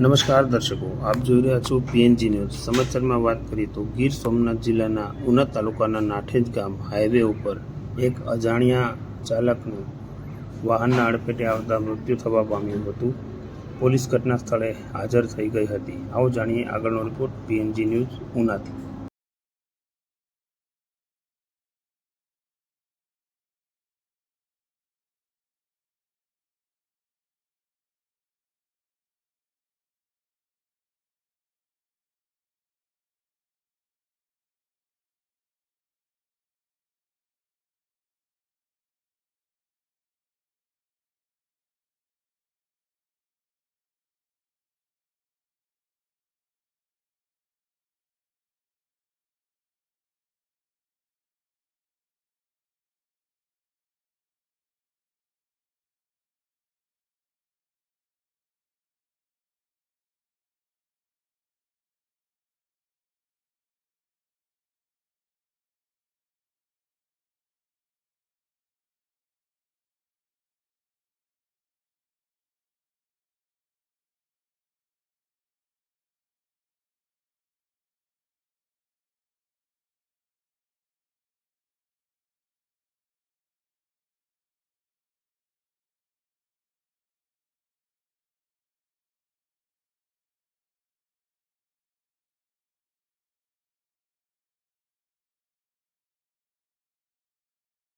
નમસ્કાર દર્શકો, આપ જોઈ રહ્યા છો પીએનજી ન્યૂઝ સમાચારમાં વાત કરીએ તો ગીર સોમનાથ જિલ્લાના ઉના તાલુકાના નાઠેજ ગામ હાઈવે ઉપર એક અજાણ્યા ચાલકનું વાહનના અડફેટે આવતા મૃત્યુ થવા પામ્યું હતું. પોલીસ ઘટના સ્થળે હાજર થઈ ગઈ હતી. આવો જાણીએ આગળનો રિપોર્ટ પીએનજી ન્યૂઝ ઉનાથી.